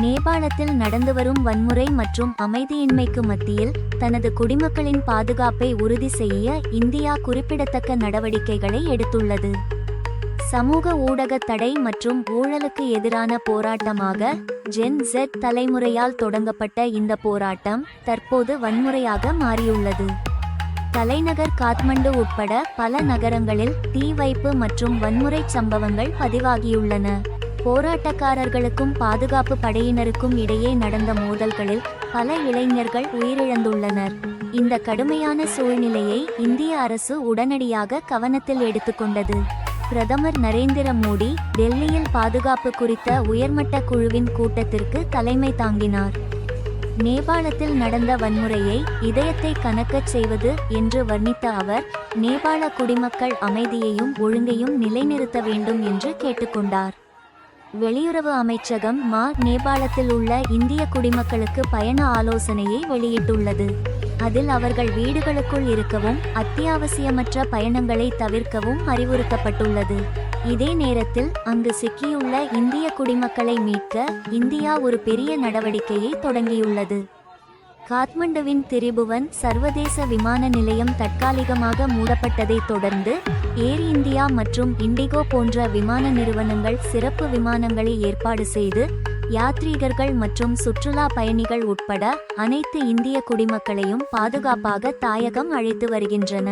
நேபாளத்தில் நடந்து வரும் வன்முறை மற்றும் அமைதியின்மைக்கு மத்தியில் தனது குடிமக்களின் பாதுகாப்பை உறுதி செய்ய இந்தியா குறிப்பிடத்தக்க நடவடிக்கைகளை எடுத்துள்ளது. சமூக ஊடக தடை மற்றும் ஊழலுக்கு எதிரான போராட்டமாக ஜென் ஜெட் தலைமுறையால் தொடங்கப்பட்ட இந்த போராட்டம் தற்போது வன்முறையாக மாறியுள்ளது. தலைநகர் காத்மண்டு உட்பட பல நகரங்களில் தீ வைப்பு மற்றும் வன்முறைச் சம்பவங்கள் பதிவாகியுள்ளன. போராட்டக்காரர்களுக்கும் பாதுகாப்பு படையினருக்கும் இடையே நடந்த மோதல்களில் பல இளைஞர்கள் உயிரிழந்துள்ளனர். இந்த கடுமையான சூழ்நிலையை இந்திய அரசு உடனடியாக கவனத்தில் எடுத்துக்கொண்டது. பிரதமர் நரேந்திர மோடி டெல்லியில் பாதுகாப்பு குறித்த உயர்மட்ட குழுவின் கூட்டத்திற்கு தலைமை தாங்கினார். நேபாளத்தில் நடந்த வன்முறையை இதயத்தை கணக்கச் செய்வது என்று வர்ணித்த அவர் நேபாள குடிமக்கள் அமைதியையும் ஒழுங்கையும் நிலைநிறுத்த வேண்டும் என்று கேட்டுக்கொண்டார். வெளியுறவு அமைச்சகம் மா நேபாளத்தில் உள்ள இந்திய குடிமக்களுக்கு பயண ஆலோசனையை வெளியிட்டுள்ளது. அதில் அவர்கள் வீடுகளுக்குள் இருக்கவும் அத்தியாவசியமற்ற பயணங்களை தவிர்க்கவும் அறிவுறுத்தப்பட்டுள்ளது. இதே நேரத்தில் அங்கு சிக்கியுள்ள இந்திய குடிமக்களை மீட்க இந்தியா ஒரு பெரிய நடவடிக்கையை தொடங்கியுள்ளது. காத்மண்டுவின் திரிபுவன் சர்வதேச விமான நிலையம் தற்காலிகமாக மூடப்பட்டதைத் தொடர்ந்து ஏர் இந்தியா மற்றும் இண்டிகோ போன்ற விமான நிறுவனங்கள் சிறப்பு விமானங்களை ஏற்பாடு செய்து யாத்ரீகர்கள் மற்றும் சுற்றுலா பயணிகள் உட்பட அனைத்து இந்திய குடிமக்களையும் பாதுகாப்பாக தாயகம் அழைத்து வருகின்றன.